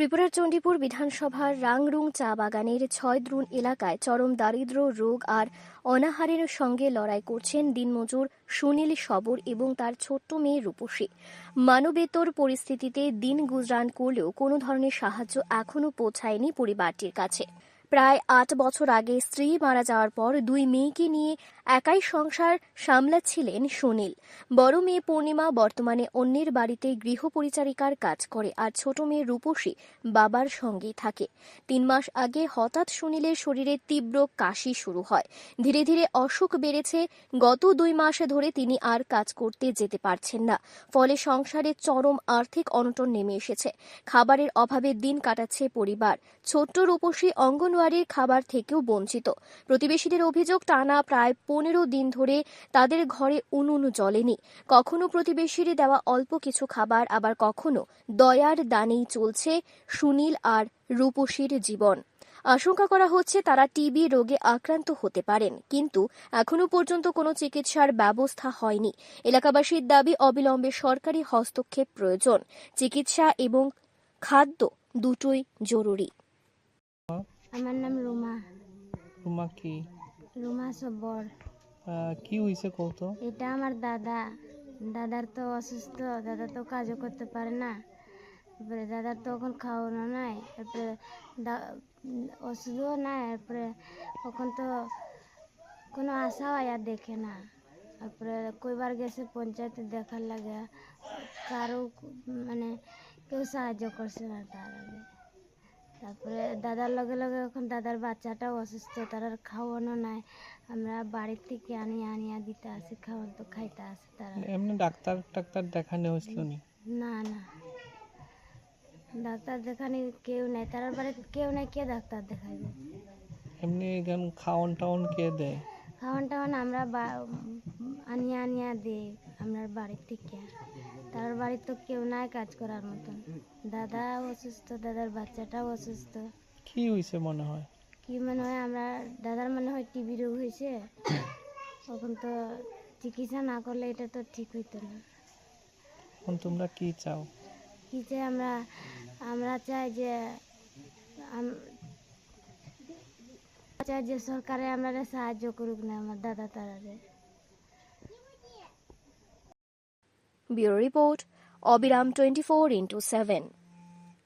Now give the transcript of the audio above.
ত্রিপুরার চণ্ডীপুর বিধানসভার রাংরুং চা বাগানের ছয় দ্রুণ এলাকায় চরম দারিদ্র, রোগ আর অনাহারের সঙ্গে লড়াই করছেন দিনমজুর সুনীল সবর এবং তার ছোট্ট মেয়ে রূপসী। মানবেতর পরিস্থিতিতে দিন গুজরান করলেও কোনো ধরনের সাহায্য এখনও পৌঁছায়নি পরিবারটির কাছে। প্রায় আট বছর আগে স্ত্রী মারা যাওয়ার পর দুই মেয়েকে নিয়ে একাই সংসার সামলাচ্ছিলেন সুনীল। বড় মেয়ে পূর্ণিমা বর্তমানে অন্যের বাড়িতে গৃহপরিচারিকার কাজ করে আর ছোট মেয়ে রূপসী বাবার সঙ্গেই থাকে। তিন মাস আগে হঠাৎ সুনীলের শরীরে তীব্র কাশি শুরু হয়। ধীরে ধীরে অসুখ বেড়েছে। গত দুই মাসে ধরে তিনি আর কাজ করতে যেতে পারছেন না। ফলে সংসারে চরম আর্থিক অনটন নেমে এসেছে। খাবারের অভাবে দিন কাটাচ্ছে পরিবার। ছোট্ট রূপসী অঙ্গনওয়াড়ির খাবার থেকেও বঞ্চিত। প্রতিবেশীদের অভিযোগ, টানা প্রায় পনেরো দিন ধরে তাদের ঘরে উনুন জ্বলেনি। কখনো প্রতিবেশীর দেওয়া অল্প কিছু খাবার, আবার কখনো দয়ার দানেই চলছে সুনীল আর রূপসীর জীবন। আশঙ্কা করা হচ্ছে তারা টিবি রোগে আক্রান্ত হতে পারেন, কিন্তু এখনও পর্যন্ত কোনো চিকিৎসার ব্যবস্থা হয়নি। এলাকাবাসীর দাবি, অবিলম্বে সরকারি হস্তক্ষেপ প্রয়োজন। চিকিৎসা এবং খাদ্য দুটোই জরুরি। আমার নাম রুমা। তোমার কি? রুমা সব্বর আহ, কি হয়েছে কত এটা আমার দাদা। দাদার তো অসুস্থ দাদা তো কাজও করতে পারে না। তারপরে দাদার তো এখন খাওয়ানো নাই তারপরে ওষুধও নাই তারপরে এখন তো কোনো আশাও আর দেখে না। তারপরে কইবার গেছে পঞ্চায়েতে দেখার লাগে কারও মানে কেউ সাহায্য করছে না তার আগে। তারপরে দাদার লগে লগে এখন দাদার বাচ্চাটাও অসুস্থ তার আর খাওয়ানো নাই। আমরা বাড়ির থেকে আনিয়ে আনিয়া দিতে আসি খাওয়ান তো খাইতে আসে তারা এমনি ডাক্তার টাক্তার দেখানো হয়েছিল নি? না না। ডাক্তার দেখানি কেউ নেই তার বাড়িতে কেউ নেই কে ডাক্তার দেখাইবে? এমনি গান খাওয়ান টাওয়ান কে দেয়? খাওয়ান টাওয়ান আমরা বা- আনিয়া আনিয়া দিই। আপনার বাড়ির থেকে। তার বাড়ির তো কেউ নাই কাজ করার মতন। দাদা অসুস্থ দাদার বাচ্চাটাও অসুস্থ। কি হয়েছে মনে হয়? কি মনে হয় আমরা দাদার মনে হয় টিবি রোগ হয়েছে তখন তো চিকিৎসা না করলে এটা তো ঠিক হইতো না। এখন তোমরা কি চাও? কি চাই আমরা আমরা চাই যে আম- চাই যে সরকারে আমরা সাহায্য করুক না আমার দাদা তারারে। ব্যুরো রিপোর্ট অবিরাম টোয়েন্টি ফোর ইন্টু সেভেন